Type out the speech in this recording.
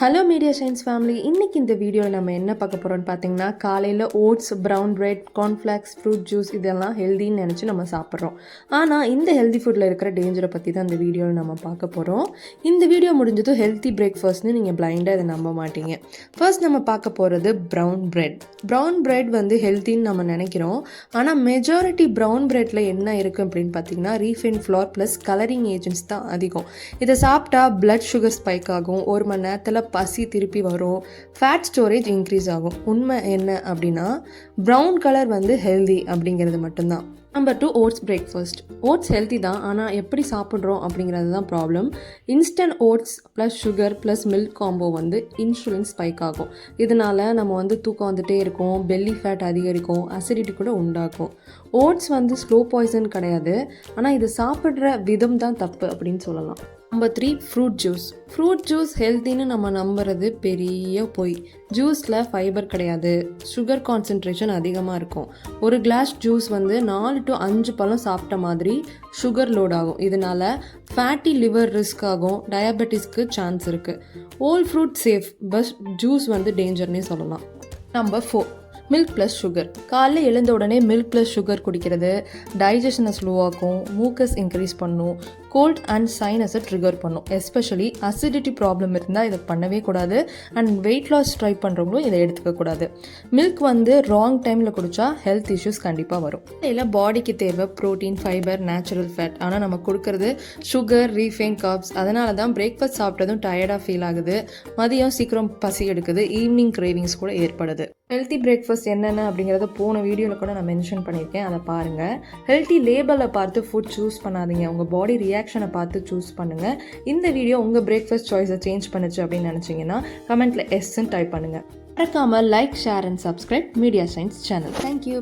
Hello media science family இன்றைக்கி இந்த வீடியோவில் நம்ம என்ன பார்க்க போகிறோம்னு பார்த்தீங்கன்னா காலையில் oats brown bread cornflakes fruit juice இதெல்லாம் ஹெல்தின்னு நினச்சி நம்ம சாப்பிட்றோம். ஆனால் இந்த ஹெல்தி ஃபுட்டில் இருக்கிற டேஞ்சரை பற்றி தான் இந்த வீடியோவில் நம்ம பார்க்க போகிறோம் இந்த வீடியோ முடிஞ்சதும் ஹெல்த்தி பிரேக்ஃபாஸ்ட்னு நீங்கள் பிளைண்டாக இதை நம்ப மாட்டீங்க. ஃபர்ஸ்ட் நம்ம பார்க்க போகிறது ப்ரௌன் பிரெட் ப்ரௌன் பிரெட் வந்து ஹெல்த்தின்னு நம்ம நினைக்கிறோம். ஆனால் மெஜாரிட்டி ப்ரௌன் பிரெட்டில் என்ன இருக்குது அப்படின்னு பார்த்தீங்கன்னா refine flour plus colouring agents தான் அதிகம். இதை சாப்பிட்டா ப்ளட் சுகர் ஸ்பைக் ஆகும். ஒரு மணி நேரத்தில் பசி திருப்பி வரும். ஃபேட் ஸ்டோரேஜ் இன்க்ரீஸ் ஆகும். உண்மை என்ன அப்படின்னா ப்ரௌன் கலர் வந்து ஹெல்தி அப்படிங்கிறது மட்டும்தான். Number two oats breakfast oats healthy தான் ஆனால் எப்படி சாப்பிட்றோம் அப்படிங்கிறது தான் problem instant oats plus sugar plus milk combo வந்து இன்சுலின் ஸ்பைக் ஆகும். இதனால் நம்ம வந்து தூக்கம் வந்துகிட்டே இருக்கும் பெல்லி ஃபேட் அதிகரிக்கும் அசிடிட்டி கூட உண்டாக்கும். ஓட்ஸ் வந்து ஸ்லோ பாய்சன் கிடையாது ஆனால் இது சாப்பிட்ற விதம் தான் தப்பு அப்படின்னு சொல்லலாம். Number three fruit juice fruit juice ஹெல்த்தின்னு நம்ம நம்புறது பெரிய பொய். ஜூஸில் ஃபைபர் கிடையாது. சுகர் கான்சன்ட்ரேஷன் அதிகமாக இருக்கும். ஒரு கிளாஸ் ஜூஸ் வந்து நாலு டு அஞ்சு பழம் சாப்பிட்ட மாதிரி சுகர் லோட் ஆகும். இதனால ஃபேட்டி லிவர் ரிஸ்க் ஆகும். டயபெட்டிஸ்க்கு சான்ஸ் இருக்குது whole fruit safe but juice வந்து டேஞ்சர்னே சொல்லலாம். Number four milk plus sugar காலைல எழுந்த உடனே மில்க் ப்ளஸ் சுகர் குடிக்கிறது. டைஜஷனை ஸ்லோவாக்கும் மூக்கஸ் இன்க்ரீஸ் பண்ணும். கோல்ட் அண்ட் சைனஸை ட்ரிகர் பண்ணும். எஸ்பெஷலி அசிடிட்டி ப்ராப்ளம் இருந்தால் இதை பண்ணவே கூடாது. அண்ட் வெயிட் லாஸ் ட்ரை பண்ணுறவங்களும் இதை எடுத்துக்கக்கூடாது மில்க் வந்து ராங் டைமில் குடித்தா ஹெல்த் இஷ்யூஸ் கண்டிப்பாக வரும். இதில் பாடிக்கு தேவை ப்ரோட்டீன் ஃபைபர் நேச்சுரல் ஃபேட் ஆனால் நம்ம கொடுக்கறது சுகர் ரீஃபைன் காப்ஸ் அதனால தான் பிரேக்ஃபாஸ்ட் சாப்பிட்டதும் டயர்டாக ஃபீல் ஆகுது. மதியம் சீக்கிரம் பசி எடுக்குது. ஈவினிங் கிரேவிங்ஸ் கூட ஏற்படுது. ஹெல்த்தி பிரேக்ஃபாஸ்ட் என்னென்ன அப்படிங்கிறத போன வீடியோவில் கூட நான் மென்ஷன் பண்ணியிருக்கேன். அதை பாருங்கள் ஹெல்த்தி லேபலை பார்த்து ஃபுட் சூஸ் பண்ணாதீங்க. உங்கள் பாடி ரியாக்ஷனை பார்த்து சூஸ் பண்ணுங்கள் இந்த வீடியோ உங்கள் பிரேக்ஃபாஸ்ட் சாய்ஸை சேஞ்ச் பண்ணுச்சு அப்படின்னு நினச்சிங்கன்னா கமெண்ட்டில் எஸ்ன்னு டைப் பண்ணுங்கள் மறக்காமல் like share and subscribe media science channel thank you